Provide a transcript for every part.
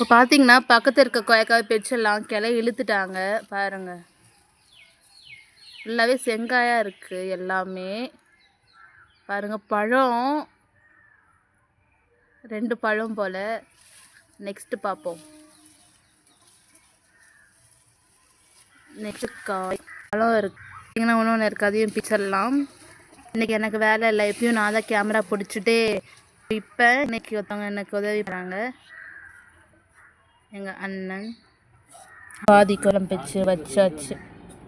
இப்போ பார்த்தீங்கன்னா பக்கத்தில் இருக்க கொயக்காய் பிரிச்சிடலாம் கிளை இழுத்துட்டாங்க. பாருங்க. ஃபுல்லாகவே செங்காயாக இருக்குது எல்லாமே. பாருங்கள் பழம். ரெண்டு பழம் போல். நெக்ஸ்ட்டு பார்ப்போம் நெக்ஸ்ட் காய். பழம் இருக்குங்கன்னா ஒன்று ஒன்று இருக்குது அதையும் பிச்சிடலாம் இன்றைக்கி எனக்கு வேலை இல்லை. எப்பயும் நான் தான் கேமரா பிடிச்சிட்டே இப்போ இன்றைக்கி ஒருத்தவங்க எனக்கு உதவி பண்ணுறாங்க எங்கள் அண்ணன் பாதி குழம்பு வச்சு வச்சாச்சு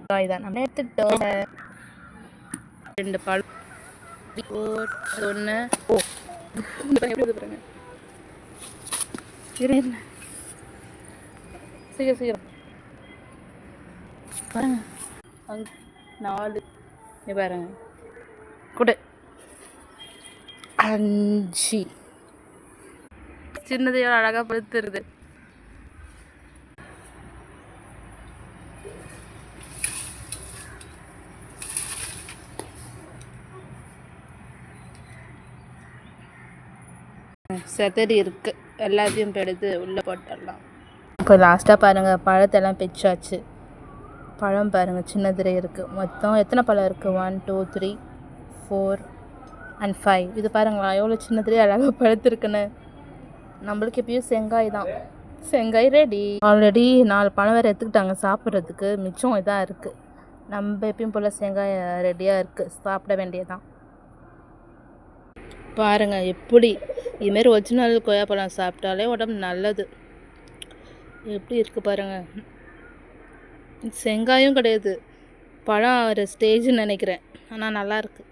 காய் தான் நம்ம எடுத்துட்டோம் ரெண்டு பழம். ஒன்று ஓ. இந்த பாருங்க, எப்படி பாருங்க. இரு, இரு. சீக்கிரம் சீக்கிரம். பாருங்க. அங்க நாலு. இங்க பாருங்க. கொடு. அஞ்சு. சின்னதையோட எவ்வளோ அழகாக படுத்துருது செதறி இருக்கு. எல்லாத்தையும் எடுத்து உள்ளே போட்டுடலாம். இப்போ லாஸ்ட்டாக பாருங்கள் பழத்தெல்லாம் பிச்சாச்சு. பழம் பாருங்கள் சின்னதுலே இருக்குது மொத்தம் எத்தனை பழம் இருக்குது one two three four and five இது பாருங்களா எவ்வளோ சின்னதுலேயே அழகாக பழுத்துருக்குன்னு. நம்மளுக்கு எப்பயும் செங்காய் தான். செங்காய் ரெடி ஆல்ரெடி நாலு பழம் வேறு எடுத்துக்கிட்டாங்க சாப்பிட்றதுக்கு. மிச்சம் இதாக இருக்குது நம்ம எப்பயும் போல் செங்காய் ரெடியாக இருக்குது சாப்பிட வேண்டியதான் பாருங்கள் எப்படி? இதுமாரி ஒரிஜினல் கொய்யாப்பழம் சாப்பிட்டாலே உடம்பு நல்லது. எப்படி இருக்குது பாருங்கள் செங்காயும் கிடையாது. பழம் ஒரு ஸ்டேஜ்னு நினைக்கிறேன். ஆனால் நல்லாயிருக்கு